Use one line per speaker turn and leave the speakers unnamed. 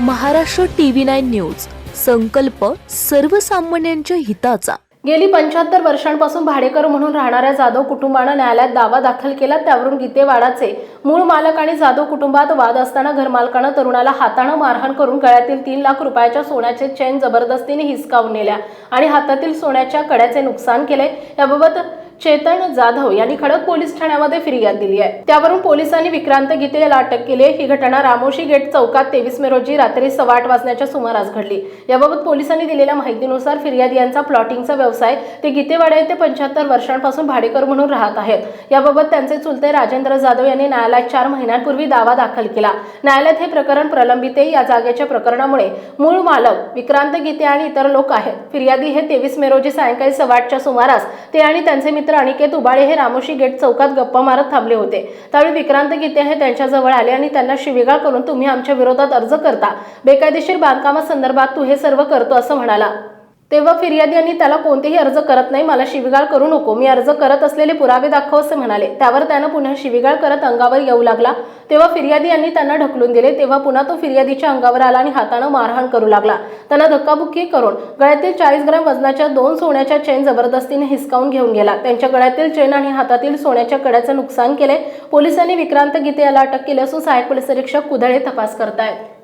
Maharashtra TV nine news. संकल्प सर्वसामान्यांच्या हिताचा.
गेली पंच्याहत्तर वर्षांपासून भाडेकर म्हणून राहणाऱ्या जाधव कुटुंबानं न्यायालयात दावा दाखल केला. त्यावरून गीतेवाडाचे मूळ मालक आणि जाधव कुटुंबात वाद असताना घरमालकानं तरुणाला हातानं मारहाण करून गळ्यातील तीन लाख रुपयाच्या सोन्याचे चेन जबरदस्तीने हिसकावून नेल्या आणि हातातील सोन्याच्या कड्याचे नुकसान केले. याबाबत चेतन जाधव यांनी खडक पोलीस ठाण्यामध्ये फिर्याद दिली आहे. त्यावरून पोलिसांनी विक्रांत गीते याला अटक केली आहे. ही घटना रामोशी गेट चौकात तेवीस मे रोजी रात्री सव्वा आठ वाजण्याच्या सुमारास घडली. याबाबत पोलिसांनी दिलेल्या माहितीनुसार फिर्यादी यांचा प्लॉटिंगचा व्यवसाय ते गीतेवाडा येथे पंच्याहत्तर वर्षांपासून भाडेकर म्हणून राहत आहेत. याबाबत त्यांचे चुलते राजेंद्र जाधव यांनी न्यायालयात चार महिन्यांपूर्वी दावा दाखल केला. न्यायालयात हे प्रकरण प्रलंबित आहे या जागेच्या प्रकरणामुळे मूळ मालक विक्रांत गीते आणि इतर लोक आहेत. फिर्यादी हे तेवीस मे रोजी सायंकाळी सव्वा आठच्या सुमारास ते आणि त्यांचे मित्र अनिकेत उबाळे हे रामोशी गेट चौकात गप्पा मारत थांबले होते. त्यावेळी विक्रांत गीते हे त्यांच्याजवळ आले आणि त्यांना शिवीगाळ करून तुम्ही आमच्या विरोधात अर्ज करता. बेकायदेशीर बांधकामासंदर्भात तू हे सर्व करतो असं म्हणाला. तेव्हा फिर्यादी यांनी त्याला कोणतेही अर्ज करत नाही. मला शिवीगाळ करू नको. मी अर्ज करत असलेले पुरावे दाखव असे म्हणाले. त्यावर त्यानं पुन्हा शिवीगाळ करत अंगावर येऊ लागला. तेव्हा फिर्यादी यांनी त्यांना ढकलून दिले. तेव्हा पुन्हा तो फिर्यादीच्या अंगावर आला आणि हातानं मारहाण करू लागला. त्यांना धक्काबुक्की करून गळ्यातील चाळीस ग्रॅम वजनाच्या दोन सोन्याच्या चेन जबरदस्तीने हिसकावून घेऊन गेला. त्यांच्या गळ्यातील चेन आणि हातातील सोन्याच्या कड्याचं नुकसान केले. पोलिसांनी विक्रांत गीते याला अटक केली असून सहाय्यक पोलीस निरीक्षक कुदळे तपास करतायत.